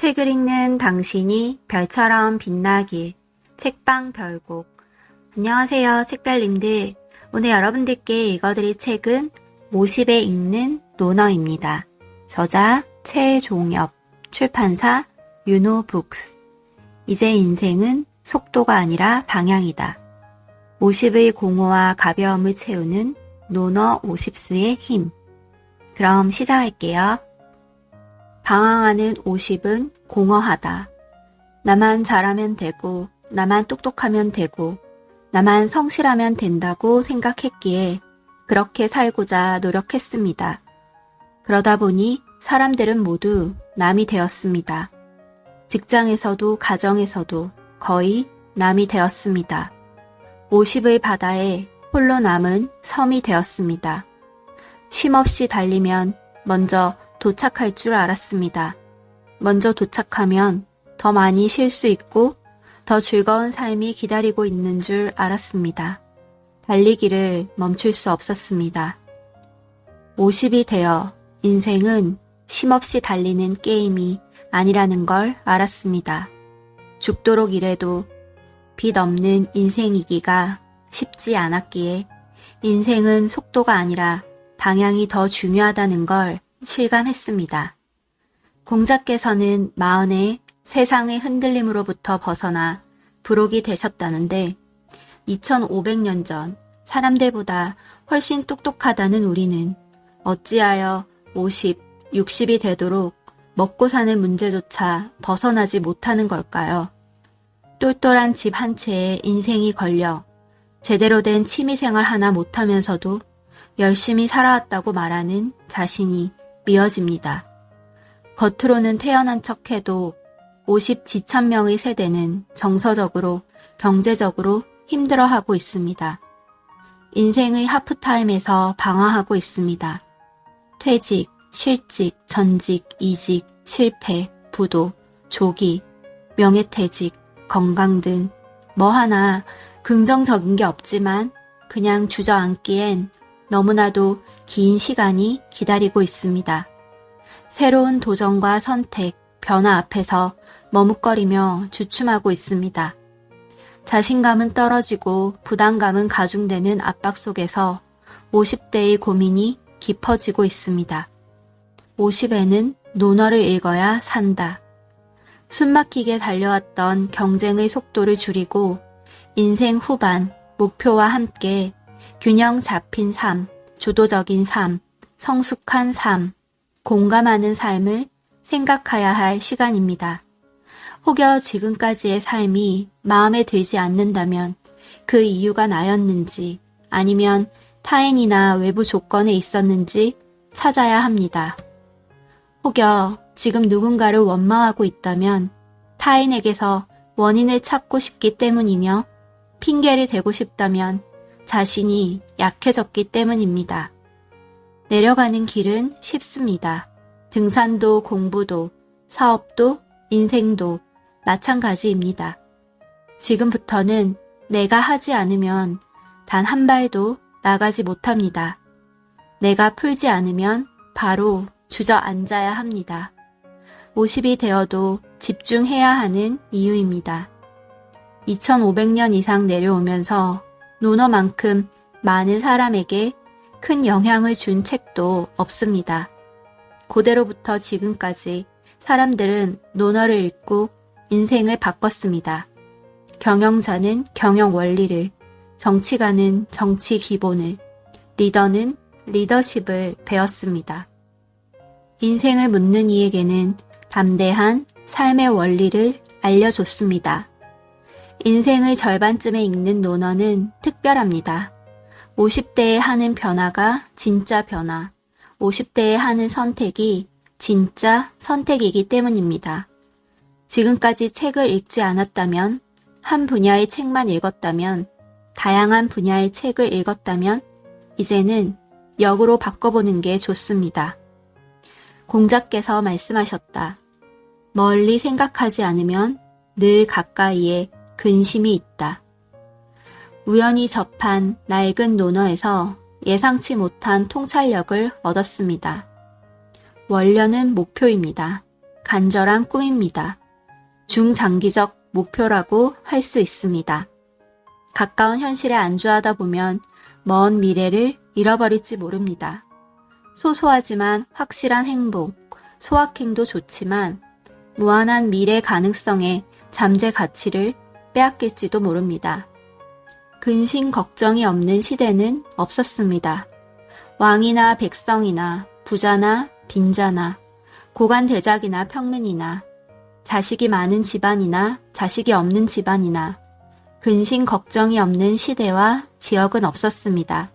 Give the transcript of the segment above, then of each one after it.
책을 읽는 당신이 별처럼 빛나길. 책방 별곡. 안녕하세요, 책별님들. 오늘 여러분들께 읽어드릴 책은 50에 읽는 논어입니다. 저자 최종엽, 출판사 유노북스. 이제 인생은 속도가 아니라 방향이다. 50의 공허와 가벼움을 채우는 논어 50수의 힘. 그럼 시작할게요. 방황하는 50은 공허하다. 나만 잘하면 되고, 나만 똑똑하면 되고, 나만 성실하면 된다고 생각했기에 그렇게 살고자 노력했습니다. 그러다 보니 사람들은 모두 남이 되었습니다. 직장에서도 가정에서도 거의 남이 되었습니다. 50의 바다에 홀로 남은 섬이 되었습니다. 쉼없이 달리면 먼저 도착할 줄 알았습니다. 먼저 도착하면 더 많이 쉴 수 있고 더 즐거운 삶이 기다리고 있는 줄 알았습니다. 달리기를 멈출 수 없었습니다. 50이 되어 인생은 쉼없이 달리는 게임이 아니라는 걸 알았습니다. 죽도록 일해도 빛 없는 인생이기가 쉽지 않았기에 인생은 속도가 아니라 방향이 더 중요하다는 걸 실감했습니다. 공자께서는 마흔에 세상의 흔들림으로부터 벗어나 부록이 되셨다는데 2500년 전 사람들보다 훨씬 똑똑하다는 우리는 어찌하여 50, 60이 되도록 먹고 사는 문제조차 벗어나지 못하는 걸까요? 똘똘한 집 한 채에 인생이 걸려 제대로 된 취미생활 하나 못하면서도 열심히 살아왔다고 말하는 자신이 미어집니다. 겉으로는 태어난 척해도 50 지천명의 세대는 정서적으로, 경제적으로 힘들어하고 있습니다. 인생의 하프타임에서 방황하고 있습니다. 퇴직, 실직, 전직, 이직, 실패, 부도, 조기, 명예퇴직, 건강 등 뭐 하나 긍정적인 게 없지만 그냥 주저앉기엔 너무나도 긴 시간이 기다리고 있습니다. 새로운 도전과 선택, 변화 앞에서 머뭇거리며 주춤하고 있습니다. 자신감은 떨어지고 부담감은 가중되는 압박 속에서 50대의 고민이 깊어지고 있습니다. 50에는 논어를 읽어야 산다. 숨막히게 달려왔던 경쟁의 속도를 줄이고 인생 후반 목표와 함께 균형 잡힌 삶, 주도적인 삶, 성숙한 삶, 공감하는 삶을 생각해야 할 시간입니다. 혹여 지금까지의 삶이 마음에 들지 않는다면 그 이유가 나였는지 아니면 타인이나 외부 조건에 있었는지 찾아야 합니다. 혹여 지금 누군가를 원망하고 있다면 타인에게서 원인을 찾고 싶기 때문이며 핑계를 대고 싶다면 자신이 약해졌기 때문입니다. 내려가는 길은 쉽습니다. 등산도 공부도 사업도 인생도 마찬가지입니다. 지금부터는 내가 하지 않으면 단 한 발도 나가지 못합니다. 내가 풀지 않으면 바로 주저앉아야 합니다. 50이 되어도 집중해야 하는 이유입니다. 2500년 이상 내려오면서 논어만큼 많은 사람에게 큰 영향을 준 책도 없습니다. 고대로부터 지금까지 사람들은 논어를 읽고 인생을 바꿨습니다. 경영자는 경영 원리를, 정치가는 정치 기본을, 리더는 리더십을 배웠습니다. 인생을 묻는 이에게는 담대한 삶의 원리를 알려줬습니다. 인생의 절반쯤에 읽는 논어는 특별합니다. 50대에 하는 변화가 진짜 변화, 50대에 하는 선택이 진짜 선택이기 때문입니다. 지금까지 책을 읽지 않았다면, 한 분야의 책만 읽었다면, 다양한 분야의 책을 읽었다면, 이제는 역으로 바꿔보는 게 좋습니다. 공자께서 말씀하셨다. 멀리 생각하지 않으면 늘 가까이에 근심이 있다. 우연히 접한 낡은 논어에서 예상치 못한 통찰력을 얻었습니다. 원료는 목표입니다. 간절한 꿈입니다. 중장기적 목표라고 할 수 있습니다. 가까운 현실에 안주하다 보면 먼 미래를 잃어버릴지 모릅니다. 소소하지만 확실한 행복, 소확행도 좋지만 무한한 미래 가능성의 잠재 가치를 빼앗길지도 모릅니다. 근심 걱정이 없는 시대는 없었습니다. 왕이나 백성이나 부자나 빈자나 고관 대작이나 평민이나 자식이 많은 집안이나 자식이 없는 집안이나 근심 걱정이 없는 시대와 지역은 없었습니다.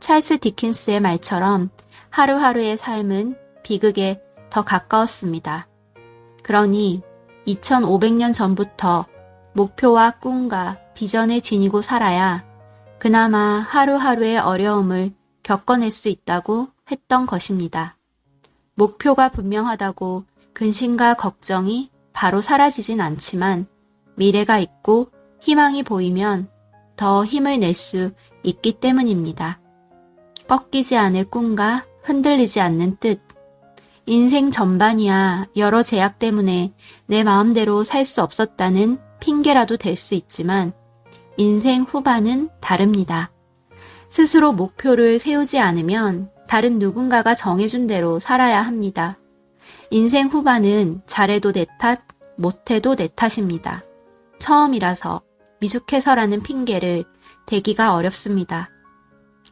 찰스 디킨스의 말처럼 하루하루의 삶은 비극에 더 가까웠습니다. 그러니 2500년 전부터 목표와 꿈과 비전을 지니고 살아야 그나마 하루하루의 어려움을 겪어낼 수 있다고 했던 것입니다. 목표가 분명하다고 근심과 걱정이 바로 사라지진 않지만 미래가 있고 희망이 보이면 더 힘을 낼 수 있기 때문입니다. 꺾이지 않을 꿈과 흔들리지 않는 뜻. 인생 전반이야 여러 제약 때문에 내 마음대로 살 수 없었다는 핑계라도 될 수 있지만 인생 후반은 다릅니다. 스스로 목표를 세우지 않으면 다른 누군가가 정해준 대로 살아야 합니다. 인생 후반은 잘해도 내 탓, 못해도 내 탓입니다. 처음이라서 미숙해서라는 핑계를 대기가 어렵습니다.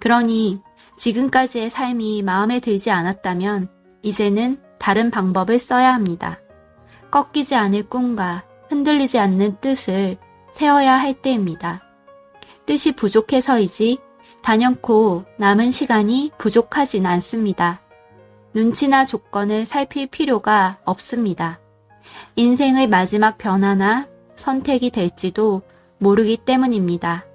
그러니 지금까지의 삶이 마음에 들지 않았다면 이제는 다른 방법을 써야 합니다. 꺾이지 않을 꿈과 흔들리지 않는 뜻을 세워야 할 때입니다. 뜻이 부족해서이지 단연코 남은 시간이 부족하진 않습니다. 눈치나 조건을 살필 필요가 없습니다. 인생의 마지막 변화나 선택이 될지도 모르기 때문입니다.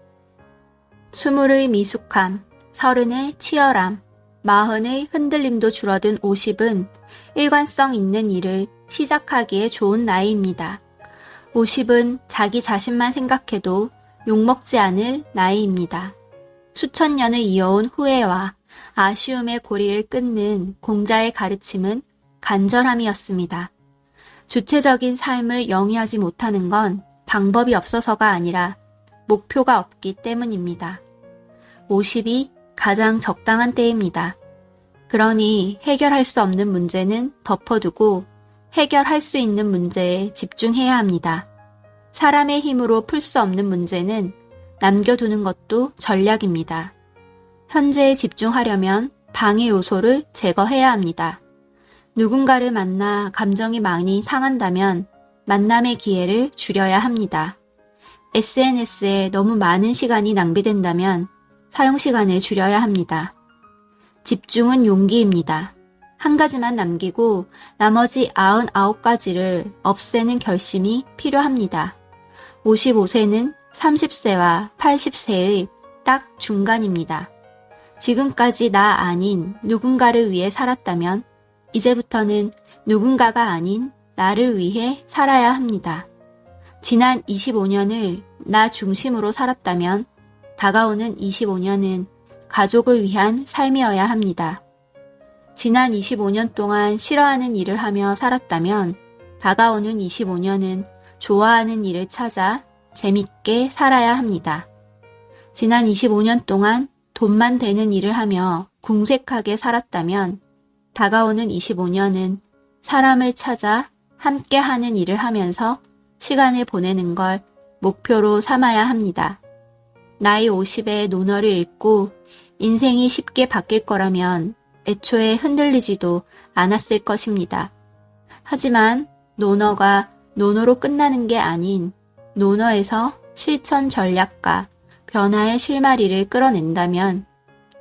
스물의 미숙함, 서른의 치열함, 마흔의 흔들림도 줄어든 오십은 일관성 있는 일을 시작하기에 좋은 나이입니다. 오십은 자기 자신만 생각해도 욕먹지 않을 나이입니다. 수천 년을 이어온 후회와 아쉬움의 고리를 끊는 공자의 가르침은 간절함이었습니다. 주체적인 삶을 영위하지 못하는 건 방법이 없어서가 아니라 목표가 없기 때문입니다. 50이 가장 적당한 때입니다. 그러니 해결할 수 없는 문제는 덮어두고 해결할 수 있는 문제에 집중해야 합니다. 사람의 힘으로 풀 수 없는 문제는 남겨두는 것도 전략입니다. 현재에 집중하려면 방해 요소를 제거해야 합니다. 누군가를 만나 감정이 많이 상한다면 만남의 기회를 줄여야 합니다. SNS에 너무 많은 시간이 낭비된다면 사용 시간을 줄여야 합니다. 집중은 용기입니다. 한 가지만 남기고 나머지 99가지를 없애는 결심이 필요합니다. 55세는 30세와 80세의 딱 중간입니다. 지금까지 나 아닌 누군가를 위해 살았다면 이제부터는 누군가가 아닌 나를 위해 살아야 합니다. 지난 25년을 나 중심으로 살았다면 다가오는 25년은 가족을 위한 삶이어야 합니다. 지난 25년 동안 싫어하는 일을 하며 살았다면 다가오는 25년은 좋아하는 일을 찾아 재밌게 살아야 합니다. 지난 25년 동안 돈만 되는 일을 하며 궁색하게 살았다면 다가오는 25년은 사람을 찾아 함께 하는 일을 하면서 시간을 보내는 걸 목표로 삼아야 합니다. 나이 50에 논어를 읽고 인생이 쉽게 바뀔 거라면 애초에 흔들리지도 않았을 것입니다. 하지만 논어가 논어로 끝나는 게 아닌 논어에서 실천 전략과 변화의 실마리를 끌어낸다면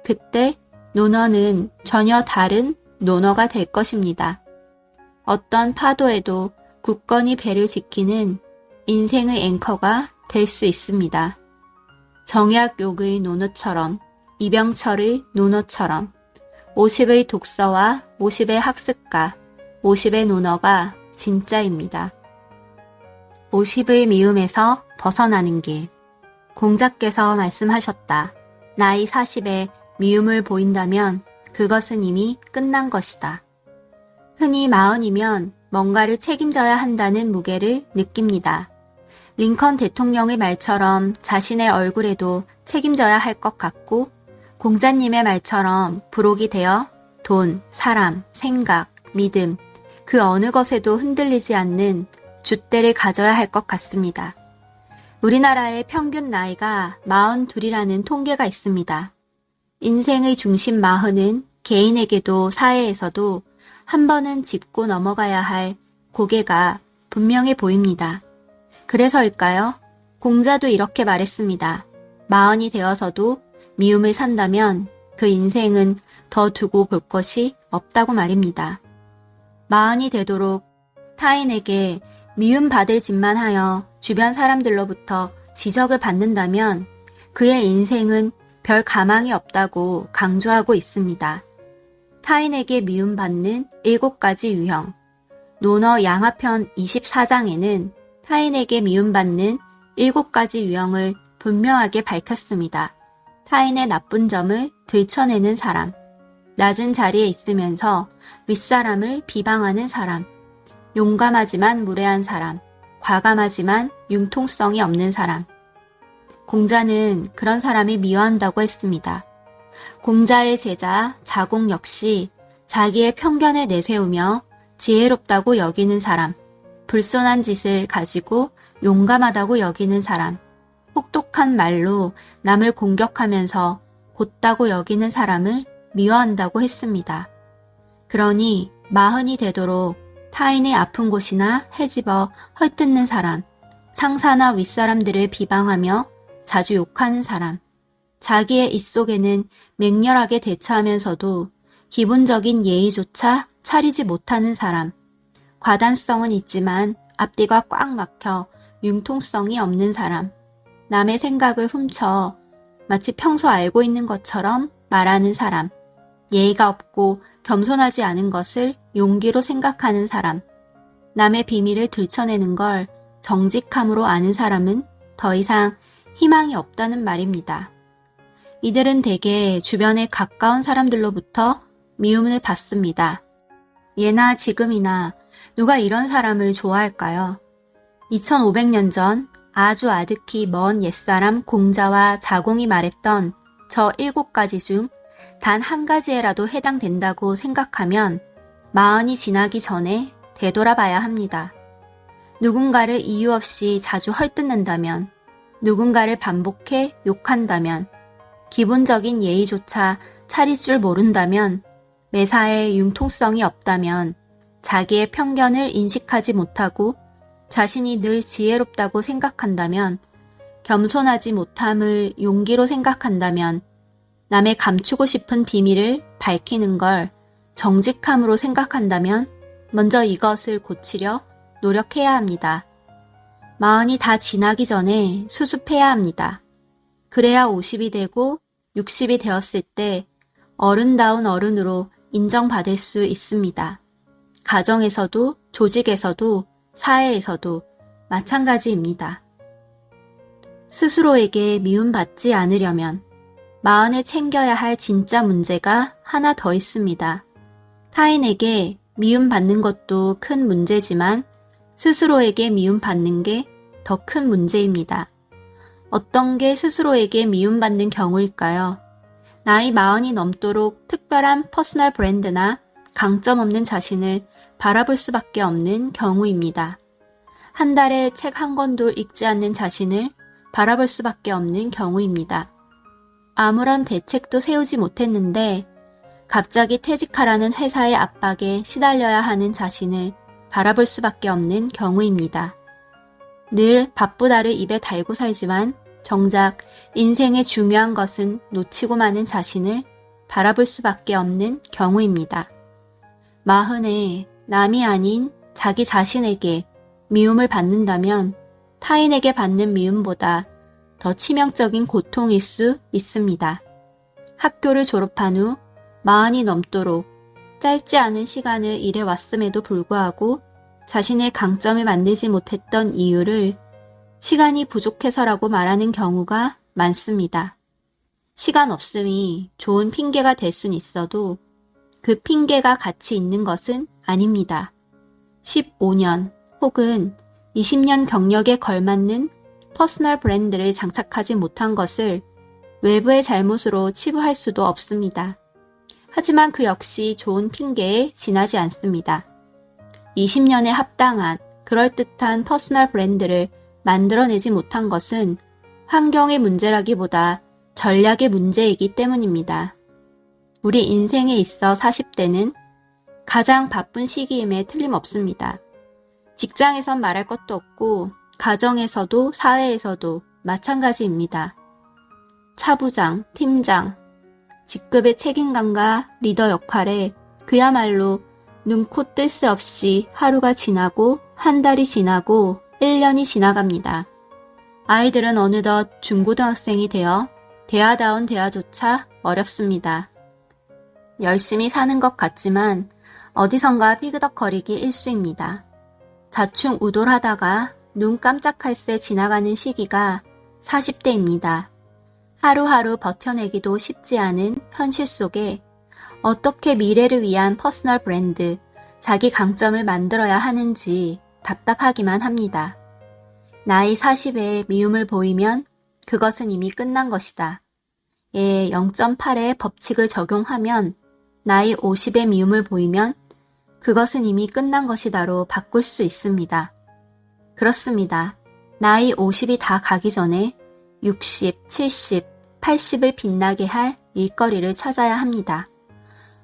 그때 논어는 전혀 다른 논어가 될 것입니다. 어떤 파도에도 굳건히 배를 지키는 인생의 앵커가 될 수 있습니다. 정약욕의 논어처럼 이병철의 논어처럼 50의 독서와 50의 학습가, 50의 논어가 진짜입니다. 50의 미움에서 벗어나는 길. 공자께서 말씀하셨다. 나이 40에 미움을 보인다면 그것은 이미 끝난 것이다. 흔히 마흔이면 뭔가를 책임져야 한다는 무게를 느낍니다. 링컨 대통령의 말처럼 자신의 얼굴에도 책임져야 할 것 같고 공자님의 말처럼 부록이 되어 돈, 사람, 생각, 믿음, 그 어느 것에도 흔들리지 않는 줏대를 가져야 할 것 같습니다. 우리나라의 평균 나이가 42이라는 통계가 있습니다. 인생의 중심 마흔은 개인에게도 사회에서도 한 번은 짚고 넘어가야 할 고개가 분명해 보입니다. 그래서일까요? 공자도 이렇게 말했습니다. 마흔이 되어서도 미움을 산다면 그 인생은 더 두고 볼 것이 없다고 말입니다. 마흔이 되도록 타인에게 미움받을 짓만 하여 주변 사람들로부터 지적을 받는다면 그의 인생은 별 가망이 없다고 강조하고 있습니다. 타인에게 미움받는 7가지 유형. 논어 양화편 24장에는 타인에게 미움받는 7가지 유형을 분명하게 밝혔습니다. 타인의 나쁜 점을 들춰내는 사람, 낮은 자리에 있으면서 윗사람을 비방하는 사람, 용감하지만 무례한 사람, 과감하지만 융통성이 없는 사람. 공자는 그런 사람이 미워한다고 했습니다. 공자의 제자 자공 역시 자기의 편견을 내세우며 지혜롭다고 여기는 사람, 불손한 짓을 가지고 용감하다고 여기는 사람, 혹독한 말로 남을 공격하면서 곧다고 여기는 사람을 미워한다고 했습니다. 그러니 마흔이 되도록 타인의 아픈 곳이나 헤집어 헐뜯는 사람, 상사나 윗사람들을 비방하며 자주 욕하는 사람, 자기의 입속에는 맹렬하게 대처하면서도 기본적인 예의조차 차리지 못하는 사람, 과단성은 있지만 앞뒤가 꽉 막혀 융통성이 없는 사람, 남의 생각을 훔쳐 마치 평소 알고 있는 것처럼 말하는 사람, 예의가 없고 겸손하지 않은 것을 용기로 생각하는 사람, 남의 비밀을 들춰내는 걸 정직함으로 아는 사람은 더 이상 희망이 없다는 말입니다. 이들은 대개 주변에 가까운 사람들로부터 미움을 받습니다. 예나 지금이나 누가 이런 사람을 좋아할까요? 2500년 전 아주 아득히 먼 옛사람 공자와 자공이 말했던 저 일곱 가지 중 단 한 가지에라도 해당된다고 생각하면 마흔이 지나기 전에 되돌아봐야 합니다. 누군가를 이유 없이 자주 헐뜯는다면, 누군가를 반복해 욕한다면, 기본적인 예의조차 차릴 줄 모른다면, 매사에 융통성이 없다면, 자기의 편견을 인식하지 못하고 자신이 늘 지혜롭다고 생각한다면, 겸손하지 못함을 용기로 생각한다면, 남의 감추고 싶은 비밀을 밝히는 걸 정직함으로 생각한다면, 먼저 이것을 고치려 노력해야 합니다. 마흔이 다 지나기 전에 수습해야 합니다. 그래야 50이 되고 60이 되었을 때 어른다운 어른으로 인정받을 수 있습니다. 가정에서도 조직에서도 사회에서도 마찬가지입니다. 스스로에게 미움받지 않으려면 마흔에 챙겨야 할 진짜 문제가 하나 더 있습니다. 타인에게 미움받는 것도 큰 문제지만 스스로에게 미움받는 게 더 큰 문제입니다. 어떤 게 스스로에게 미움받는 경우일까요? 나이 마흔이 넘도록 특별한 퍼스널 브랜드나 강점 없는 자신을 바라볼 수밖에 없는 경우입니다. 한 달에 책 한 권도 읽지 않는 자신을 바라볼 수밖에 없는 경우입니다. 아무런 대책도 세우지 못했는데 갑자기 퇴직하라는 회사의 압박에 시달려야 하는 자신을 바라볼 수밖에 없는 경우입니다. 늘 바쁘다를 입에 달고 살지만 정작 인생의 중요한 것은 놓치고 마는 자신을 바라볼 수밖에 없는 경우입니다. 마흔에 남이 아닌 자기 자신에게 미움을 받는다면 타인에게 받는 미움보다 더 치명적인 고통일 수 있습니다. 학교를 졸업한 후 마흔이 넘도록 짧지 않은 시간을 일해 왔음에도 불구하고 자신의 강점을 만들지 못했던 이유를 시간이 부족해서라고 말하는 경우가 많습니다. 시간 없음이 좋은 핑계가 될 순 있어도 그 핑계가 가치 있는 것은 아닙니다. 15년 혹은 20년 경력에 걸맞는 퍼스널 브랜드를 장착하지 못한 것을 외부의 잘못으로 치부할 수도 없습니다. 하지만 그 역시 좋은 핑계에 지나지 않습니다. 20년에 합당한 그럴듯한 퍼스널 브랜드를 만들어내지 못한 것은 환경의 문제라기보다 전략의 문제이기 때문입니다. 우리 인생에 있어 40대는 가장 바쁜 시기임에 틀림없습니다. 직장에선 말할 것도 없고 가정에서도 사회에서도 마찬가지입니다. 차부장, 팀장, 직급의 책임감과 리더 역할에 그야말로 눈코 뜰 새 없이 하루가 지나고 한 달이 지나고 1년이 지나갑니다. 아이들은 어느덧 중고등학생이 되어 대화다운 대화조차 어렵습니다. 열심히 사는 것 같지만 어디선가 삐그덕거리기 일수입니다. 자충우돌하다가 눈 깜짝할 새 지나가는 시기가 40대입니다. 하루하루 버텨내기도 쉽지 않은 현실 속에 어떻게 미래를 위한 퍼스널 브랜드, 자기 강점을 만들어야 하는지 답답하기만 합니다. 나이 40에 미움을 보이면 그것은 이미 끝난 것이다. 예 0.8의 법칙을 적용하면 나이 50의 미움을 보이면 그것은 이미 끝난 것이다로 바꿀 수 있습니다. 그렇습니다. 나이 50이 다 가기 전에 60, 70, 80을 빛나게 할 일거리를 찾아야 합니다.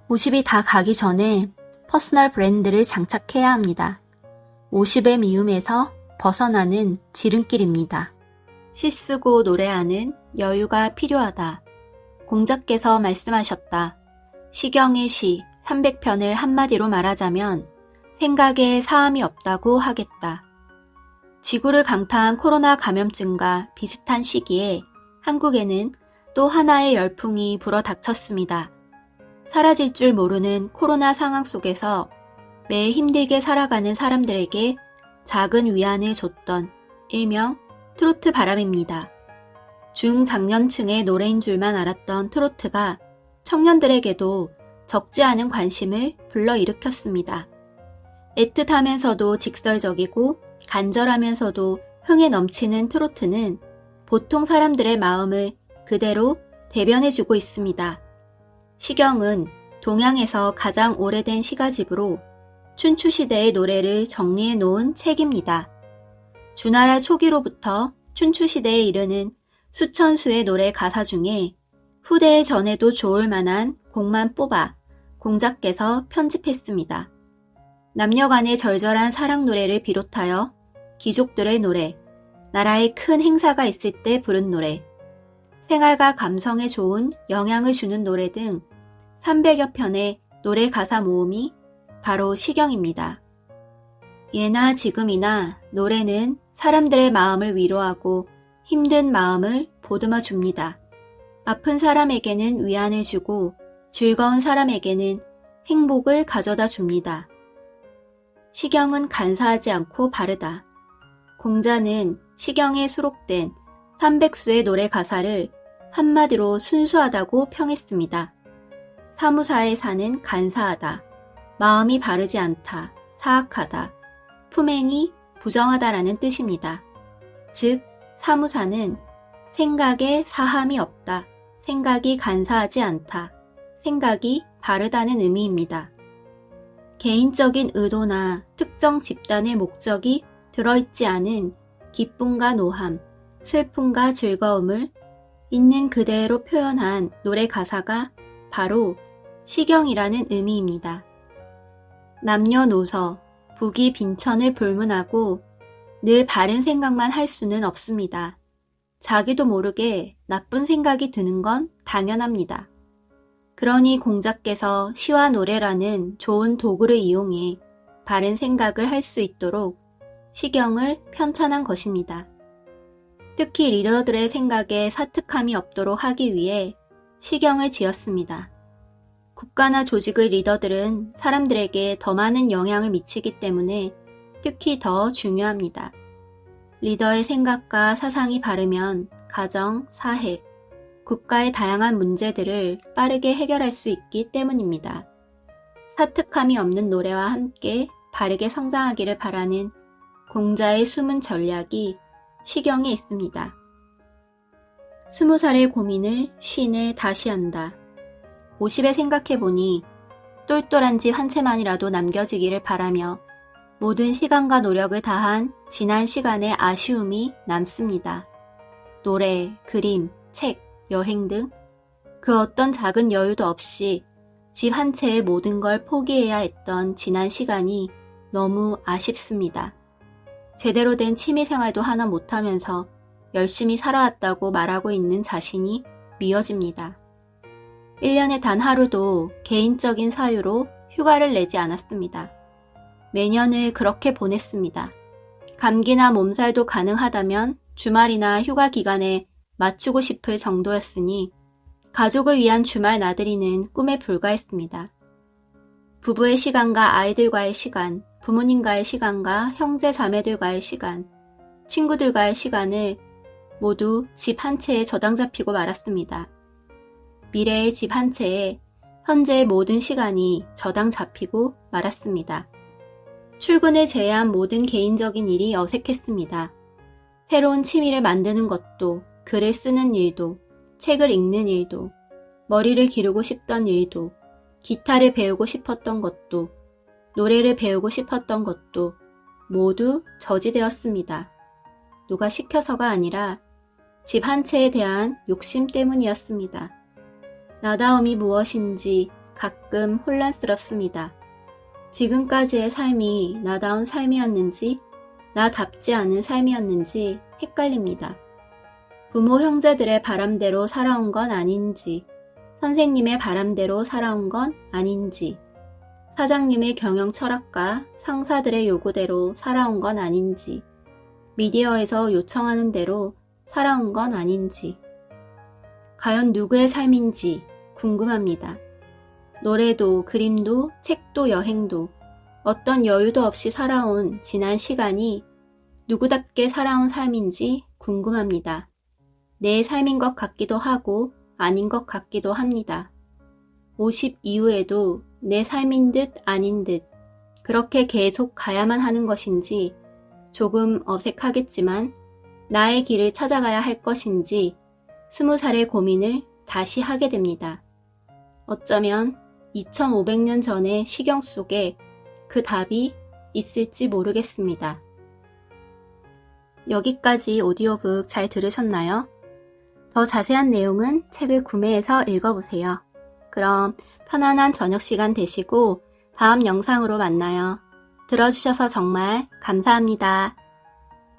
50이 다 가기 전에 퍼스널 브랜드를 장착해야 합니다. 50의 미움에서 벗어나는 지름길입니다. 시 쓰고 노래하는 여유가 필요하다. 공자께서 말씀하셨다. 시경의 시 300편을 한마디로 말하자면 생각에 사함이 없다고 하겠다. 지구를 강타한 코로나 감염증과 비슷한 시기에 한국에는 또 하나의 열풍이 불어 닥쳤습니다. 사라질 줄 모르는 코로나 상황 속에서 매일 힘들게 살아가는 사람들에게 작은 위안을 줬던 일명 트로트 바람입니다. 중장년층의 노래인 줄만 알았던 트로트가 청년들에게도 적지 않은 관심을 불러일으켰습니다. 애틋하면서도 직설적이고 간절하면서도 흥에 넘치는 트로트는 보통 사람들의 마음을 그대로 대변해주고 있습니다. 시경은 동양에서 가장 오래된 시가집으로 춘추시대의 노래를 정리해 놓은 책입니다. 주나라 초기로부터 춘추시대에 이르는 수천 수의 노래 가사 중에 후대에 전해도 좋을 만한 곡만 뽑아 공자께서 편집했습니다. 남녀 간의 절절한 사랑 노래를 비롯하여 귀족들의 노래, 나라에 큰 행사가 있을 때 부른 노래, 생활과 감성에 좋은 영향을 주는 노래 등 300여 편의 노래 가사 모음이 바로 시경입니다. 예나 지금이나 노래는 사람들의 마음을 위로하고 힘든 마음을 보듬어 줍니다. 아픈 사람에게는 위안을 주고 즐거운 사람에게는 행복을 가져다 줍니다. 시경은 간사하지 않고 바르다. 공자는 시경에 수록된 300수의 노래 가사를 한마디로 순수하다고 평했습니다. 사무사에 사는 간사하다. 마음이 바르지 않다. 사악하다. 품행이 부정하다라는 뜻입니다. 즉, 사무사는 생각에 사함이 없다. 생각이 간사하지 않다. 생각이 바르다는 의미입니다. 개인적인 의도나 특정 집단의 목적이 들어있지 않은 기쁨과 노함, 슬픔과 즐거움을 있는 그대로 표현한 노래 가사가 바로 시경이라는 의미입니다. 남녀노소, 북이 빈천을 불문하고 늘 바른 생각만 할 수는 없습니다. 자기도 모르게 나쁜 생각이 드는 건 당연합니다. 그러니 공자께서 시와 노래라는 좋은 도구를 이용해 바른 생각을 할 수 있도록 시경을 편찬한 것입니다. 특히 리더들의 생각에 사특함이 없도록 하기 위해 시경을 지었습니다. 국가나 조직의 리더들은 사람들에게 더 많은 영향을 미치기 때문에 특히 더 중요합니다. 리더의 생각과 사상이 바르면 가정, 사회, 국가의 다양한 문제들을 빠르게 해결할 수 있기 때문입니다. 사특함이 없는 노래와 함께 바르게 성장하기를 바라는 공자의 숨은 전략이 시경에 있습니다. 스무 살의 고민을 쉰에 다시 한다. 50에 생각해보니 똘똘한 집 한 채만이라도 남겨지기를 바라며 모든 시간과 노력을 다한 지난 시간의 아쉬움이 남습니다. 노래, 그림, 책, 여행 등 그 어떤 작은 여유도 없이 집 한 채의 모든 걸 포기해야 했던 지난 시간이 너무 아쉽습니다. 제대로 된 취미 생활도 하나 못하면서 열심히 살아왔다고 말하고 있는 자신이 미워집니다. 1년에 단 하루도 개인적인 사유로 휴가를 내지 않았습니다. 매년을 그렇게 보냈습니다. 감기나 몸살도 가능하다면 주말이나 휴가 기간에 맞추고 싶을 정도였으니 가족을 위한 주말 나들이는 꿈에 불과했습니다. 부부의 시간과 아이들과의 시간, 부모님과의 시간과 형제 자매들과의 시간, 친구들과의 시간을 모두 집 한 채에 저당 잡히고 말았습니다. 미래의 집 한 채에 현재의 모든 시간이 저당 잡히고 말았습니다. 출근을 제외한 모든 개인적인 일이 어색했습니다. 새로운 취미를 만드는 것도, 글을 쓰는 일도, 책을 읽는 일도, 머리를 기르고 싶던 일도, 기타를 배우고 싶었던 것도, 노래를 배우고 싶었던 것도 모두 저지되었습니다. 누가 시켜서가 아니라 집 한 채에 대한 욕심 때문이었습니다. 나다움이 무엇인지 가끔 혼란스럽습니다. 지금까지의 삶이 나다운 삶이었는지, 나답지 않은 삶이었는지 헷갈립니다. 부모 형제들의 바람대로 살아온 건 아닌지, 선생님의 바람대로 살아온 건 아닌지, 사장님의 경영 철학과 상사들의 요구대로 살아온 건 아닌지, 미디어에서 요청하는 대로 살아온 건 아닌지, 과연 누구의 삶인지 궁금합니다. 노래도 그림도 책도 여행도 어떤 여유도 없이 살아온 지난 시간이 누구답게 살아온 삶인지 궁금합니다. 내 삶인 것 같기도 하고 아닌 것 같기도 합니다. 50 이후에도 내 삶인 듯 아닌 듯 그렇게 계속 가야만 하는 것인지 조금 어색하겠지만 나의 길을 찾아가야 할 것인지 스무 살의 고민을 다시 하게 됩니다. 어쩌면 2500년 전의 시경 속에 그 답이 있을지 모르겠습니다. 여기까지 오디오북 잘 들으셨나요? 더 자세한 내용은 책을 구매해서 읽어보세요. 그럼 편안한 저녁 시간 되시고 다음 영상으로 만나요. 들어주셔서 정말 감사합니다.